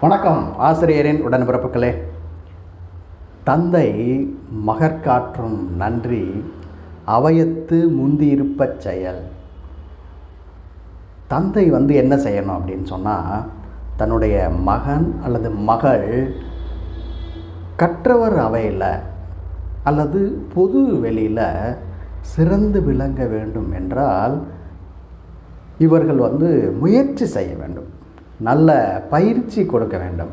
வணக்கம். ஆசிரியரின் உடன்பிறப்புகளே. தந்தை மகற்காற்றும் நன்றி. அவயத்து முந்தியிருப்பச் செயல். தந்தை வந்து என்ன செய்யணும் அப்படின்னு சொன்னால் தன்னுடைய மகன் அல்லது மகள் கற்றவர் அவையில் அல்லது பொது வெளியில் சிறந்து விளங்க வேண்டும் என்றால் இவர்கள் வந்து முயற்சி செய்ய வேண்டும். நல்ல பயிற்சி கொடுக்க வேண்டும்.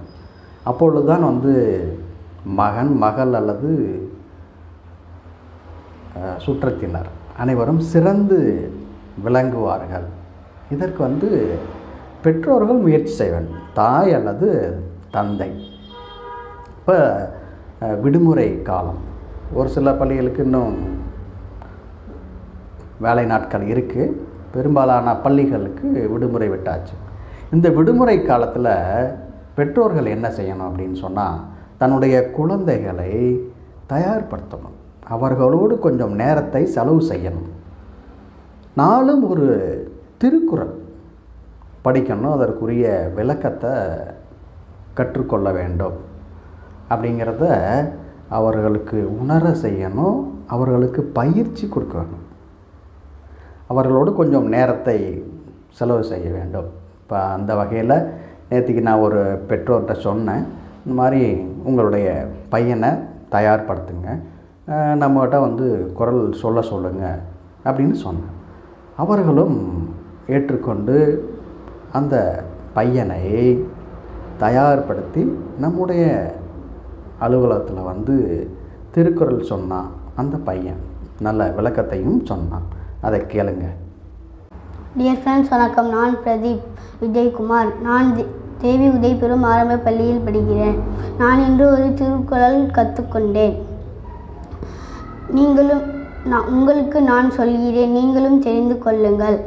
அப்பொழுதுதான் வந்து மகன் மகள் அல்லது சுற்றத்தினர் அனைவரும் சிறந்து விளங்குவார்கள். இதற்கு வந்து பெற்றோர்கள் முயற்சி செய்ய வேண்டும் தாய் அல்லது தந்தை. இப்போ விடுமுறை காலம். ஒரு சில பள்ளிகளுக்கு இன்னும் வேலை நாட்கள் இருக்குது பெரும்பாலான பள்ளிகளுக்கு விடுமுறை விட்டாச்சு. இந்த விடுமுறை காலத்தில் பெற்றோர்கள் என்ன செய்யணும் அப்படின்னு சொன்னால் தன்னுடைய குழந்தைகளை தயார்படுத்தணும். அவர்களோடு கொஞ்சம் நேரத்தை செலவு செய்யணும். நாளும் ஒரு திருக்குறள் படிக்கணும். அதற்குரிய விளக்கத்தை கற்றுக்கொள்ள வேண்டும். அப்படிங்கிறத அவர்களுக்கு உணர செய்யணும். அவர்களுக்கு பயிற்சி கொடுக்க வேணும் அவர்களோடு கொஞ்சம் நேரத்தை செலவு செய்ய வேண்டும். இப்போ அந்த வகையில் நேற்றுக்கு நான் ஒரு பெற்றோர்கிட்ட சொன்னேன் இந்த மாதிரி உங்களுடைய பையனை தயார்படுத்துங்க நம்மகிட்ட வந்து குரல் சொல்ல சொல்லுங்கள் அப்படின்னு சொன்னேன். அவர்களும் ஏற்றுக்கொண்டு அந்த பையனை தயார்படுத்தி நம்முடைய அலுவலகத்தில் வந்து திருக்குறள் சொன்னான். அந்த பையன் நல்ல விளக்கத்தையும் சொன்னான். அதை கேளுங்கள் டியர் ஃப்ரெண்ட்ஸ் வணக்கம். நான் பிரதீப் விஜயகுமார். நான் தே- தேவி உதய்பெரும் ஆரம்ப பள்ளியில் படிக்கிறேன். நான் இன்று ஒரு திருக்குறள் கற்றுக்கொண்டேன் நீங்களும் நான் உங்களுக்கு நான் சொல்கிறேன். நீங்களும் தெரிந்து கொள்ளுங்கள்.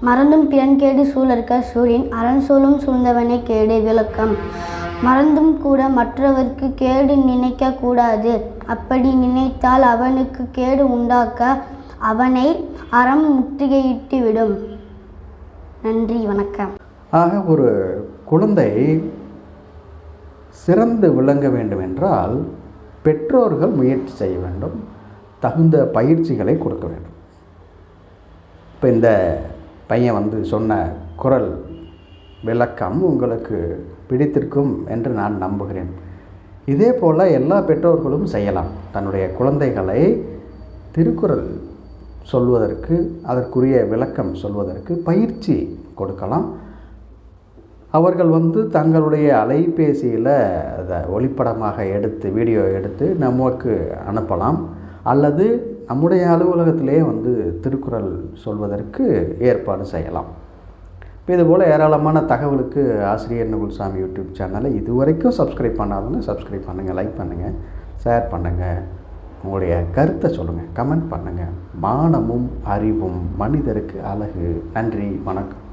மறந்தும் பிறன்கேடு சூழற்க சூழின் அரண் சூழும் சூழ்ந்தவனே கேடு விளக்கம். மறந்தும் கூட மற்றவர்க்கு கேடு நினைக்க கூடாது. அப்படி நினைத்தால் அவனுக்கு கேடு உண்டாக்க அவனை அறம் முற்றுகையிட்டு விடும். நன்றி வணக்கம். ஆக ஒரு குழந்தை சிறந்து விளங்க வேண்டும் என்றால் பெற்றோர்கள் முயற்சி செய்ய வேண்டும் தகுந்த பயிற்சிகளை கொடுக்க வேண்டும். இப்போ இந்த பையன் வந்து சொன்ன குரல் விளக்கம் உங்களுக்கு பிடித்திருக்கும் என்று நான் நம்புகிறேன். இதே போல் எல்லா பெற்றோர்களும் செய்யலாம். தன்னுடைய குழந்தைகளை திருக்குறள் சொல்வதற்கு அதற்குரிய விளக்கம் சொல்வதற்கு பயிற்சி கொடுக்கலாம். அவர்கள் வந்து தங்களுடைய அலைபேசியில் அதை ஒளிப்படமாக எடுத்து வீடியோ எடுத்து நமக்கு அனுப்பலாம். அல்லது நம்முடைய அலுவலகத்திலே வந்து திருக்குறள் சொல்வதற்கு ஏற்பாடு செய்யலாம். இப்போ இதுபோல் ஏராளமான தகவலுக்கு ஆசிரியர் நகுல்சாமி யூடியூப் சேனலை இதுவரைக்கும் சப்ஸ்கிரைப் பண்ணாதவங்க சப்ஸ்கிரைப் பண்ணுங்கள் லைக் பண்ணுங்கள் ஷேர் பண்ணுங்கள் உங்களுடைய கருத்தை சொல்லுங்கள் கமெண்ட் பண்ணுங்கள் மானமும் அறிவும் மனிதருக்கு அழகு. நன்றி வணக்கம்.